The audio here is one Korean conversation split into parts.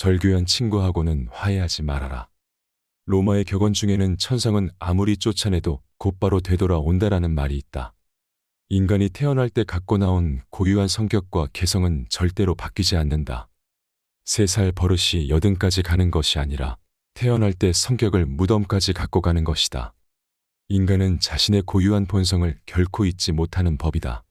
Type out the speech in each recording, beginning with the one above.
절교한 친구하고는 화해하지 말아라. 로마의 격언 중에는 천상은 아무리 쫓아내도 곧바로 되돌아온다라는 말이 있다. 인간이 태어날 때 갖고 나온 고유한 성격과 개성은 절대로 바뀌지 않는다. 세 살 버릇이 여든까지 가는 것이 아니라 태어날 때 성격을 무덤까지 갖고 가는 것이다. 인간은 자신의 고유한 본성을 결코 잊지 못하는 법이다.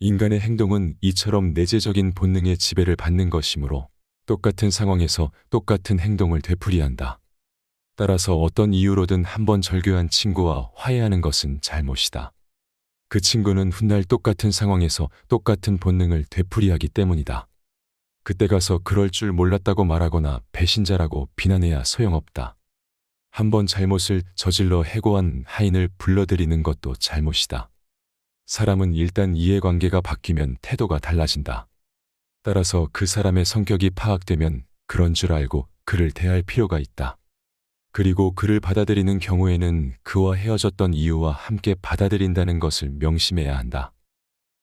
인간의 행동은 이처럼 내재적인 본능의 지배를 받는 것이므로 똑같은 상황에서 똑같은 행동을 되풀이한다. 따라서 어떤 이유로든 한번 절교한 친구와 화해하는 것은 잘못이다. 그 친구는 훗날 똑같은 상황에서 똑같은 본능을 되풀이하기 때문이다. 그때 가서 그럴 줄 몰랐다고 말하거나 배신자라고 비난해야 소용없다. 한번 잘못을 저질러 해고한 하인을 불러들이는 것도 잘못이다. 사람은 일단 이해관계가 바뀌면 태도가 달라진다. 따라서 그 사람의 성격이 파악되면 그런 줄 알고 그를 대할 필요가 있다. 그리고 그를 받아들이는 경우에는 그와 헤어졌던 이유와 함께 받아들인다는 것을 명심해야 한다.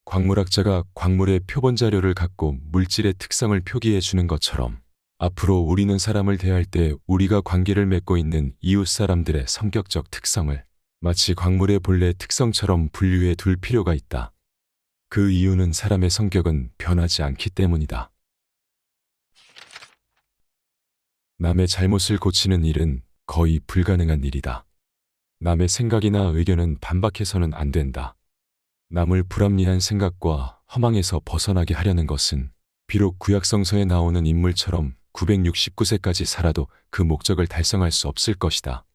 광물학자가 광물의 표본 자료를 갖고 물질의 특성을 표기해 주는 것처럼 앞으로 우리는 사람을 대할 때 우리가 관계를 맺고 있는 이웃 사람들의 성격적 특성을 마치 광물의 본래 특성처럼 분류해 둘 필요가 있다. 그 이유는 사람의 성격은 변하지 않기 때문이다. 남의 잘못을 고치는 일은 거의 불가능한 일이다. 남의 생각이나 의견은 반박해서는 안 된다. 남을 불합리한 생각과 허망에서 벗어나게 하려는 것은 비록 구약성서에 나오는 인물처럼 969세까지 살아도 그 목적을 달성할 수 없을 것이다.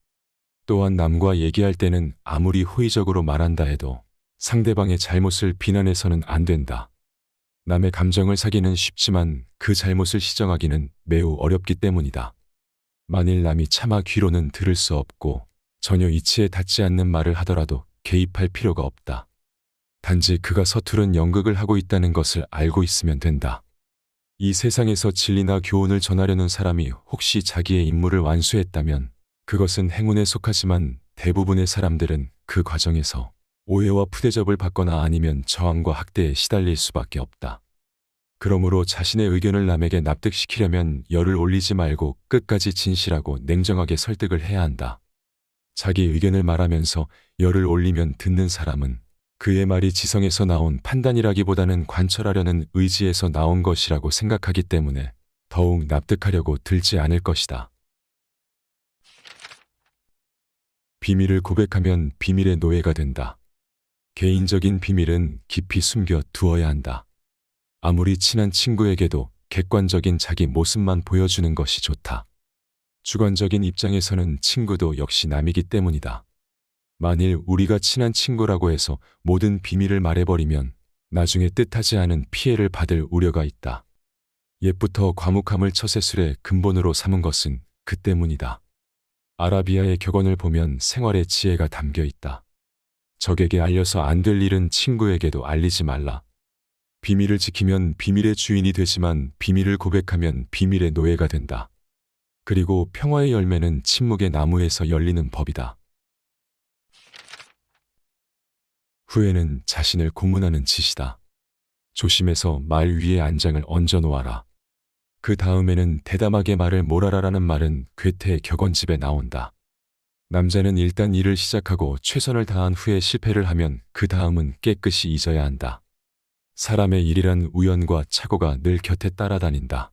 또한 남과 얘기할 때는 아무리 호의적으로 말한다 해도 상대방의 잘못을 비난해서는 안 된다. 남의 감정을 사기는 쉽지만 그 잘못을 시정하기는 매우 어렵기 때문이다. 만일 남이 차마 귀로는 들을 수 없고 전혀 이치에 닿지 않는 말을 하더라도 개입할 필요가 없다. 단지 그가 서투른 연극을 하고 있다는 것을 알고 있으면 된다. 이 세상에서 진리나 교훈을 전하려는 사람이 혹시 자기의 임무를 완수했다면 그것은 행운에 속하지만 대부분의 사람들은 그 과정에서 오해와 푸대접을 받거나 아니면 저항과 학대에 시달릴 수밖에 없다. 그러므로 자신의 의견을 남에게 납득시키려면 열을 올리지 말고 끝까지 진실하고 냉정하게 설득을 해야 한다. 자기 의견을 말하면서 열을 올리면 듣는 사람은 그의 말이 지성에서 나온 판단이라기보다는 관철하려는 의지에서 나온 것이라고 생각하기 때문에 더욱 납득하려고 들지 않을 것이다. 비밀을 고백하면 비밀의 노예가 된다. 개인적인 비밀은 깊이 숨겨 두어야 한다. 아무리 친한 친구에게도 객관적인 자기 모습만 보여주는 것이 좋다. 주관적인 입장에서는 친구도 역시 남이기 때문이다. 만일 우리가 친한 친구라고 해서 모든 비밀을 말해버리면 나중에 뜻하지 않은 피해를 받을 우려가 있다. 옛부터 과묵함을 처세술의 근본으로 삼은 것은 그 때문이다. 아라비아의 격언을 보면 생활의 지혜가 담겨 있다. 적에게 알려서 안 될 일은 친구에게도 알리지 말라. 비밀을 지키면 비밀의 주인이 되지만 비밀을 고백하면 비밀의 노예가 된다. 그리고 평화의 열매는 침묵의 나무에서 열리는 법이다. 후회는 자신을 고문하는 짓이다. 조심해서 말 위에 안장을 얹어 놓아라. 그 다음에는 대담하게 말을 몰아라라는 말은 괴테의 격언집에 나온다. 남자는 일단 일을 시작하고 최선을 다한 후에 실패를 하면 그 다음은 깨끗이 잊어야 한다. 사람의 일이란 우연과 착오가 늘 곁에 따라다닌다.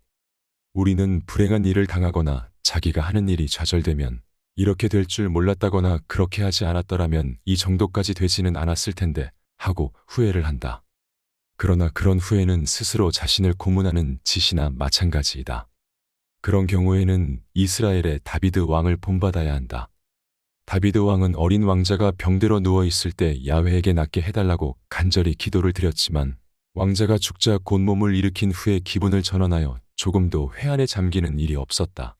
우리는 불행한 일을 당하거나 자기가 하는 일이 좌절되면 이렇게 될 줄 몰랐다거나 그렇게 하지 않았더라면 이 정도까지 되지는 않았을 텐데 하고 후회를 한다. 그러나 그런 후회는 스스로 자신을 고문하는 짓이나 마찬가지이다. 그런 경우에는 이스라엘의 다비드 왕을 본받아야 한다. 다비드 왕은 어린 왕자가 병들어 누워 있을 때 야훼에게 낫게 해달라고 간절히 기도를 드렸지만 왕자가 죽자 곧 몸을 일으킨 후에 기분을 전환하여 조금도 회한에 잠기는 일이 없었다.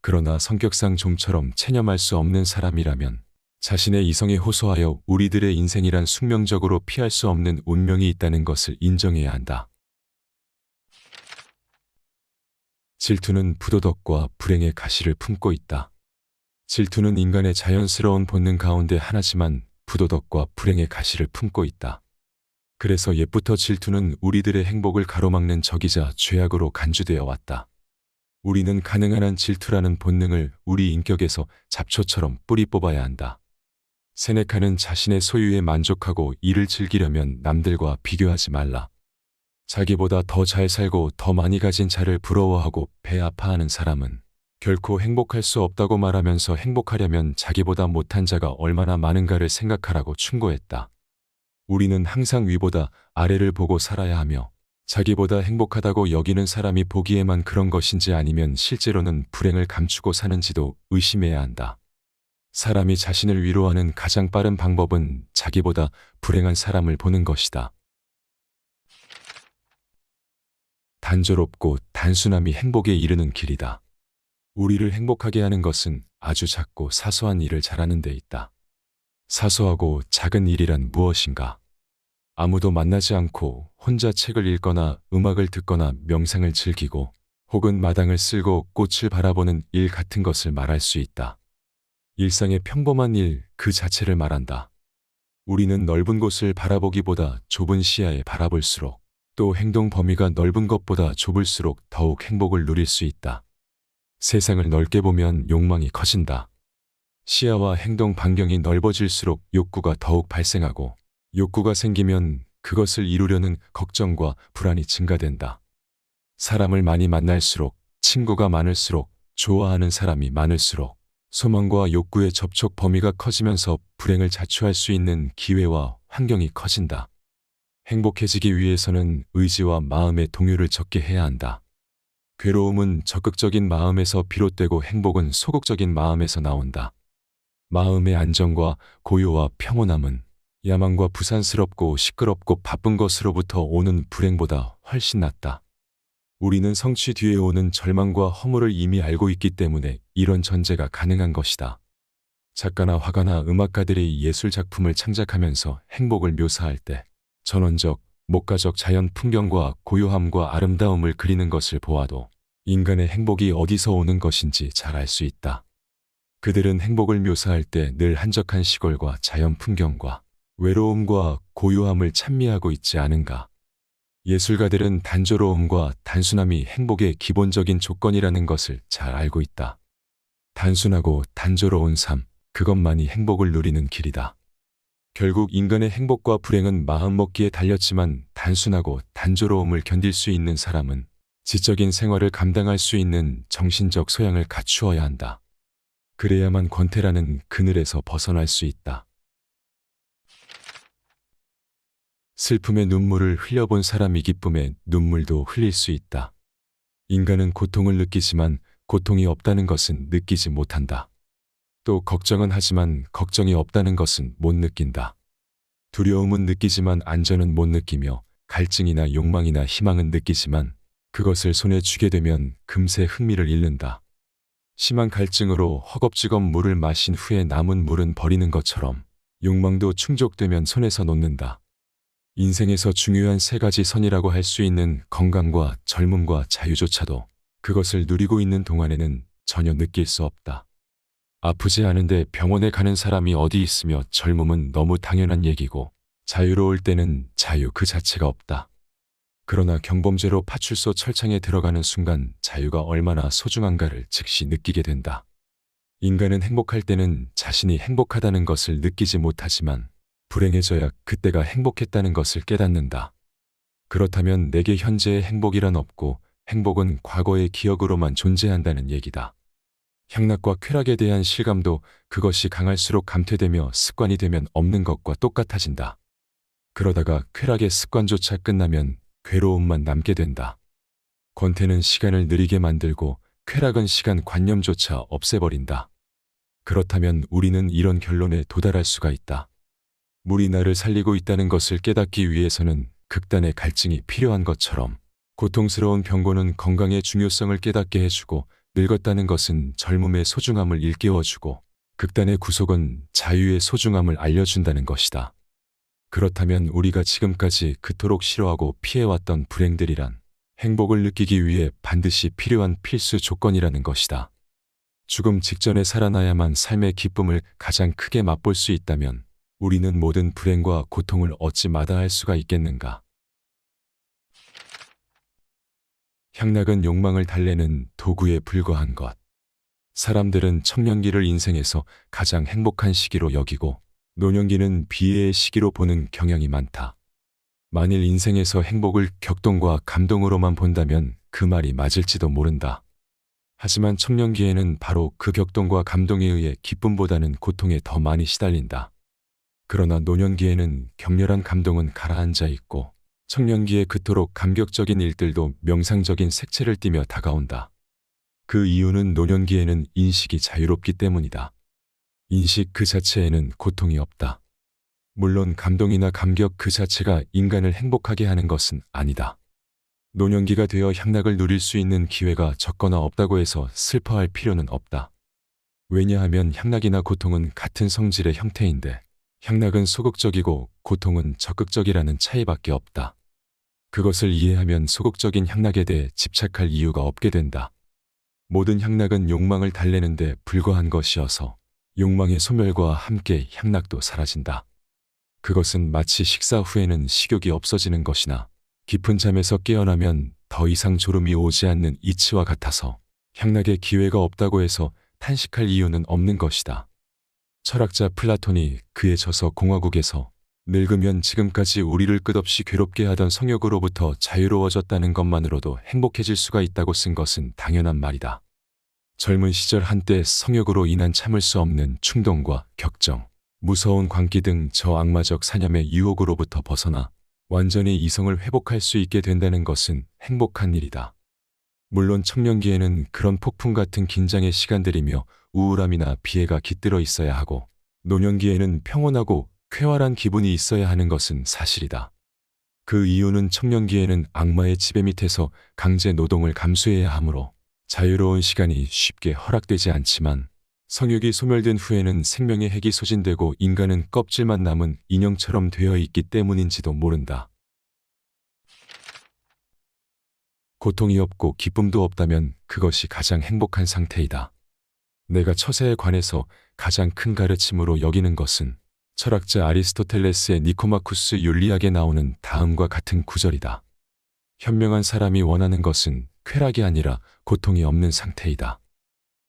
그러나 성격상 좀처럼 체념할 수 없는 사람이라면 자신의 이성에 호소하여 우리들의 인생이란 숙명적으로 피할 수 없는 운명이 있다는 것을 인정해야 한다. 질투는 부도덕과 불행의 가시를 품고 있다. 질투는 인간의 자연스러운 본능 가운데 하나지만 부도덕과 불행의 가시를 품고 있다. 그래서 옛부터 질투는 우리들의 행복을 가로막는 적이자 죄악으로 간주되어 왔다. 우리는 가능한 한 질투라는 본능을 우리 인격에서 잡초처럼 뿌리 뽑아야 한다. 세네카는 자신의 소유에 만족하고 일을 즐기려면 남들과 비교하지 말라. 자기보다 더 잘 살고 더 많이 가진 자를 부러워하고 배 아파하는 사람은 결코 행복할 수 없다고 말하면서 행복하려면 자기보다 못한 자가 얼마나 많은가를 생각하라고 충고했다. 우리는 항상 위보다 아래를 보고 살아야 하며 자기보다 행복하다고 여기는 사람이 보기에만 그런 것인지 아니면 실제로는 불행을 감추고 사는지도 의심해야 한다. 사람이 자신을 위로하는 가장 빠른 방법은 자기보다 불행한 사람을 보는 것이다. 단조롭고 단순함이 행복에 이르는 길이다. 우리를 행복하게 하는 것은 아주 작고 사소한 일을 잘하는 데 있다. 사소하고 작은 일이란 무엇인가? 아무도 만나지 않고 혼자 책을 읽거나 음악을 듣거나 명상을 즐기고 혹은 마당을 쓸고 꽃을 바라보는 일 같은 것을 말할 수 있다. 일상의 평범한 일 그 자체를 말한다. 우리는 넓은 곳을 바라보기보다 좁은 시야에 바라볼수록 또 행동 범위가 넓은 것보다 좁을수록 더욱 행복을 누릴 수 있다. 세상을 넓게 보면 욕망이 커진다. 시야와 행동 반경이 넓어질수록 욕구가 더욱 발생하고 욕구가 생기면 그것을 이루려는 걱정과 불안이 증가된다. 사람을 많이 만날수록 친구가 많을수록 좋아하는 사람이 많을수록 소망과 욕구의 접촉 범위가 커지면서 불행을 자초할 수 있는 기회와 환경이 커진다. 행복해지기 위해서는 의지와 마음의 동요를 적게 해야 한다. 괴로움은 적극적인 마음에서 비롯되고 행복은 소극적인 마음에서 나온다. 마음의 안정과 고요와 평온함은 야망과 부산스럽고 시끄럽고 바쁜 것으로부터 오는 불행보다 훨씬 낫다. 우리는 성취 뒤에 오는 절망과 허물을 이미 알고 있기 때문에 이런 전제가 가능한 것이다. 작가나 화가나 음악가들이 예술 작품을 창작하면서 행복을 묘사할 때 전원적, 목가적 자연 풍경과 고요함과 아름다움을 그리는 것을 보아도 인간의 행복이 어디서 오는 것인지 잘 알 수 있다. 그들은 행복을 묘사할 때 늘 한적한 시골과 자연 풍경과 외로움과 고요함을 찬미하고 있지 않은가. 예술가들은 단조로움과 단순함이 행복의 기본적인 조건이라는 것을 잘 알고 있다. 단순하고 단조로운 삶, 그것만이 행복을 누리는 길이다. 결국 인간의 행복과 불행은 마음먹기에 달렸지만 단순하고 단조로움을 견딜 수 있는 사람은 지적인 생활을 감당할 수 있는 정신적 소양을 갖추어야 한다. 그래야만 권태라는 그늘에서 벗어날 수 있다. 슬픔의 눈물을 흘려본 사람이 기쁨의 눈물도 흘릴 수 있다. 인간은 고통을 느끼지만 고통이 없다는 것은 느끼지 못한다. 또 걱정은 하지만 걱정이 없다는 것은 못 느낀다. 두려움은 느끼지만 안전은 못 느끼며 갈증이나 욕망이나 희망은 느끼지만 그것을 손에 쥐게 되면 금세 흥미를 잃는다. 심한 갈증으로 허겁지겁 물을 마신 후에 남은 물은 버리는 것처럼 욕망도 충족되면 손에서 놓는다. 인생에서 중요한 세 가지 선이라고 할 수 있는 건강과 젊음과 자유조차도 그것을 누리고 있는 동안에는 전혀 느낄 수 없다. 아프지 않은데 병원에 가는 사람이 어디 있으며 젊음은 너무 당연한 얘기고 자유로울 때는 자유 그 자체가 없다. 그러나 경범죄로 파출소 철창에 들어가는 순간 자유가 얼마나 소중한가를 즉시 느끼게 된다. 인간은 행복할 때는 자신이 행복하다는 것을 느끼지 못하지만 불행해져야 그때가 행복했다는 것을 깨닫는다. 그렇다면 내게 현재의 행복이란 없고 행복은 과거의 기억으로만 존재한다는 얘기다. 향락과 쾌락에 대한 실감도 그것이 강할수록 감퇴되며 습관이 되면 없는 것과 똑같아진다. 그러다가 쾌락의 습관조차 끝나면 괴로움만 남게 된다. 권태는 시간을 느리게 만들고 쾌락은 시간 관념조차 없애버린다. 그렇다면 우리는 이런 결론에 도달할 수가 있다. 물이 나를 살리고 있다는 것을 깨닫기 위해서는 극단의 갈증이 필요한 것처럼 고통스러운 병고는 건강의 중요성을 깨닫게 해주고 늙었다는 것은 젊음의 소중함을 일깨워주고 극단의 구속은 자유의 소중함을 알려준다는 것이다. 그렇다면 우리가 지금까지 그토록 싫어하고 피해왔던 불행들이란 행복을 느끼기 위해 반드시 필요한 필수 조건이라는 것이다. 죽음 직전에 살아나야만 삶의 기쁨을 가장 크게 맛볼 수 있다면 우리는 모든 불행과 고통을 얻지 마다할 수가 있겠는가? 향락은 욕망을 달래는 도구에 불과한 것. 사람들은 청년기를 인생에서 가장 행복한 시기로 여기고 노년기는 비애의 시기로 보는 경향이 많다. 만일 인생에서 행복을 격동과 감동으로만 본다면 그 말이 맞을지도 모른다. 하지만 청년기에는 바로 그 격동과 감동에 의해 기쁨보다는 고통에 더 많이 시달린다. 그러나 노년기에는 격렬한 감동은 가라앉아 있고 청년기에 그토록 감격적인 일들도 명상적인 색채를 띠며 다가온다. 그 이유는 노년기에는 인식이 자유롭기 때문이다. 인식 그 자체에는 고통이 없다. 물론 감동이나 감격 그 자체가 인간을 행복하게 하는 것은 아니다. 노년기가 되어 향락을 누릴 수 있는 기회가 적거나 없다고 해서 슬퍼할 필요는 없다. 왜냐하면 향락이나 고통은 같은 성질의 형태인데 향락은 소극적이고 고통은 적극적이라는 차이밖에 없다. 그것을 이해하면 소극적인 향락에 대해 집착할 이유가 없게 된다. 모든 향락은 욕망을 달래는데 불과한 것이어서 욕망의 소멸과 함께 향락도 사라진다. 그것은 마치 식사 후에는 식욕이 없어지는 것이나 깊은 잠에서 깨어나면 더 이상 졸음이 오지 않는 이치와 같아서 향락의 기회가 없다고 해서 탄식할 이유는 없는 것이다. 철학자 플라톤이 그의 저서 공화국에서 늙으면 지금까지 우리를 끝없이 괴롭게 하던 성욕으로부터 자유로워졌다는 것만으로도 행복해질 수가 있다고 쓴 것은 당연한 말이다. 젊은 시절 한때 성욕으로 인한 참을 수 없는 충동과 격정, 무서운 광기 등 저 악마적 사념의 유혹으로부터 벗어나 완전히 이성을 회복할 수 있게 된다는 것은 행복한 일이다. 물론 청년기에는 그런 폭풍 같은 긴장의 시간들이며 우울함이나 비애가 깃들어 있어야 하고 노년기에는 평온하고 쾌활한 기분이 있어야 하는 것은 사실이다. 그 이유는 청년기에는 악마의 지배 밑에서 강제 노동을 감수해야 하므로 자유로운 시간이 쉽게 허락되지 않지만 성욕이 소멸된 후에는 생명의 핵이 소진되고 인간은 껍질만 남은 인형처럼 되어 있기 때문인지도 모른다. 고통이 없고 기쁨도 없다면 그것이 가장 행복한 상태이다. 내가 처세에 관해서 가장 큰 가르침으로 여기는 것은 철학자 아리스토텔레스의 니코마쿠스 윤리학에 나오는 다음과 같은 구절이다. 현명한 사람이 원하는 것은 쾌락이 아니라 고통이 없는 상태이다.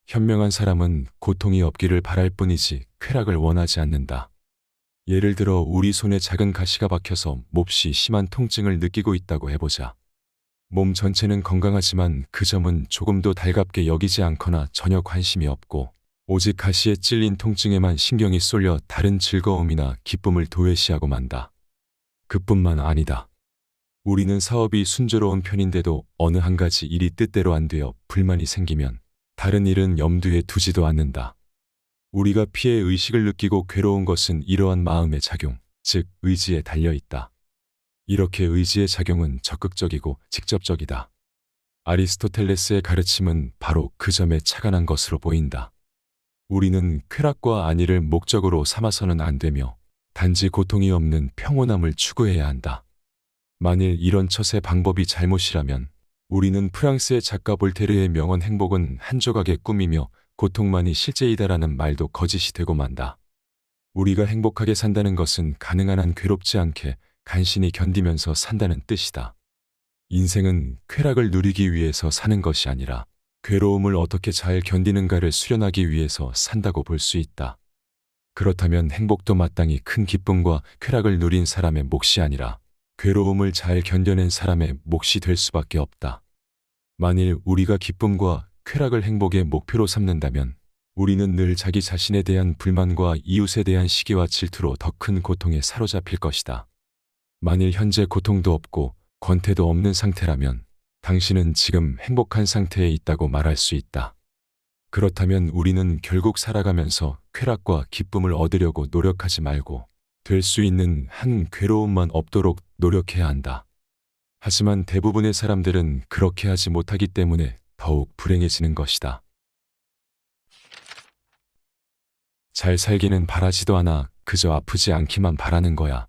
현명한 사람은 고통이 없기를 바랄 뿐이지 쾌락을 원하지 않는다. 예를 들어 우리 손에 작은 가시가 박혀서 몹시 심한 통증을 느끼고 있다고 해보자. 몸 전체는 건강하지만 그 점은 조금도 달갑게 여기지 않거나 전혀 관심이 없고 오직 가시에 찔린 통증에만 신경이 쏠려 다른 즐거움이나 기쁨을 도외시하고 만다. 그뿐만 아니다. 우리는 사업이 순조로운 편인데도 어느 한 가지 일이 뜻대로 안 되어 불만이 생기면 다른 일은 염두에 두지도 않는다. 우리가 피해 의식을 느끼고 괴로운 것은 이러한 마음의 작용, 즉 의지에 달려 있다. 이렇게 의지의 작용은 적극적이고 직접적이다. 아리스토텔레스의 가르침은 바로 그 점에 착안한 것으로 보인다. 우리는 쾌락과 안위를 목적으로 삼아서는 안 되며 단지 고통이 없는 평온함을 추구해야 한다. 만일 이런 처세 방법이 잘못이라면 우리는 프랑스의 작가 볼테르의 명언 행복은 한 조각의 꿈이며 고통만이 실제이다라는 말도 거짓이 되고 만다. 우리가 행복하게 산다는 것은 가능한 한 괴롭지 않게 간신히 견디면서 산다는 뜻이다. 인생은 쾌락을 누리기 위해서 사는 것이 아니라 괴로움을 어떻게 잘 견디는가를 수련하기 위해서 산다고 볼 수 있다. 그렇다면 행복도 마땅히 큰 기쁨과 쾌락을 누린 사람의 몫이 아니라 괴로움을 잘 견뎌낸 사람의 몫이 될 수밖에 없다. 만일 우리가 기쁨과 쾌락을 행복의 목표로 삼는다면 우리는 늘 자기 자신에 대한 불만과 이웃에 대한 시기와 질투로 더 큰 고통에 사로잡힐 것이다. 만일 현재 고통도 없고 권태도 없는 상태라면 당신은 지금 행복한 상태에 있다고 말할 수 있다. 그렇다면 우리는 결국 살아가면서 쾌락과 기쁨을 얻으려고 노력하지 말고 될 수 있는 한 괴로움만 없도록 노력해야 한다. 하지만 대부분의 사람들은 그렇게 하지 못하기 때문에 더욱 불행해지는 것이다. 잘 살기는 바라지도 않아 그저 아프지 않기만 바라는 거야.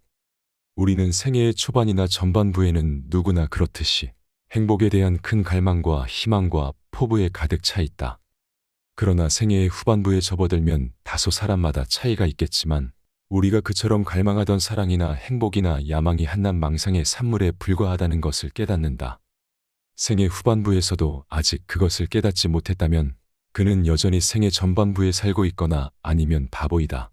우리는 생애의 초반이나 전반부에는 누구나 그렇듯이 행복에 대한 큰 갈망과 희망과 포부에 가득 차 있다. 그러나 생애의 후반부에 접어들면 다소 사람마다 차이가 있겠지만 우리가 그처럼 갈망하던 사랑이나 행복이나 야망이 한낱 망상의 산물에 불과하다는 것을 깨닫는다. 생애 후반부에서도 아직 그것을 깨닫지 못했다면 그는 여전히 생애 전반부에 살고 있거나 아니면 바보이다.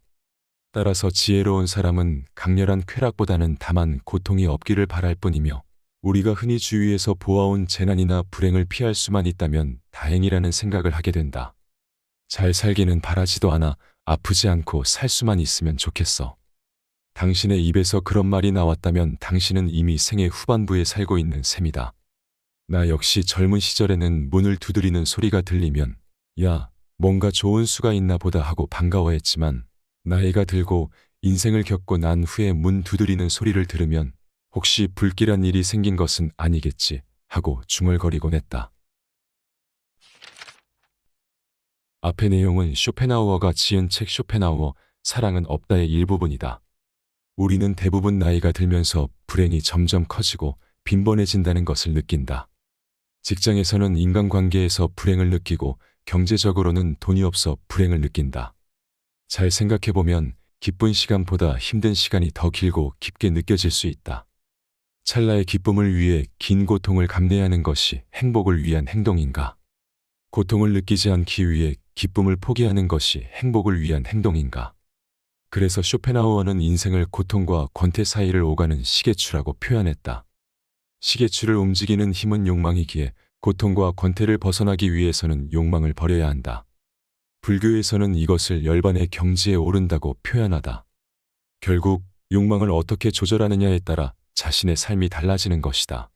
따라서 지혜로운 사람은 강렬한 쾌락보다는 다만 고통이 없기를 바랄 뿐이며 우리가 흔히 주위에서 보아온 재난이나 불행을 피할 수만 있다면 다행이라는 생각을 하게 된다. 잘 살기는 바라지도 않아 아프지 않고 살 수만 있으면 좋겠어. 당신의 입에서 그런 말이 나왔다면 당신은 이미 생애 후반부에 살고 있는 셈이다. 나 역시 젊은 시절에는 문을 두드리는 소리가 들리면 야, 뭔가 좋은 수가 있나 보다 하고 반가워했지만 나이가 들고 인생을 겪고 난 후에 문 두드리는 소리를 들으면 혹시 불길한 일이 생긴 것은 아니겠지 하고 중얼거리곤 했다. 앞의 내용은 쇼펜하우어가 지은 책 쇼펜하우어 사랑은 없다의 일부분이다. 우리는 대부분 나이가 들면서 불행이 점점 커지고 빈번해진다는 것을 느낀다. 직장에서는 인간관계에서 불행을 느끼고 경제적으로는 돈이 없어 불행을 느낀다. 잘 생각해보면 기쁜 시간보다 힘든 시간이 더 길고 깊게 느껴질 수 있다. 찰나의 기쁨을 위해 긴 고통을 감내하는 것이 행복을 위한 행동인가? 고통을 느끼지 않기 위해 기쁨을 포기하는 것이 행복을 위한 행동인가? 그래서 쇼펜하우어는 인생을 고통과 권태 사이를 오가는 시계추라고 표현했다. 시계추를 움직이는 힘은 욕망이기에 고통과 권태를 벗어나기 위해서는 욕망을 버려야 한다. 불교에서는 이것을 열반의 경지에 오른다고 표현하다. 결국 욕망을 어떻게 조절하느냐에 따라 자신의 삶이 달라지는 것이다.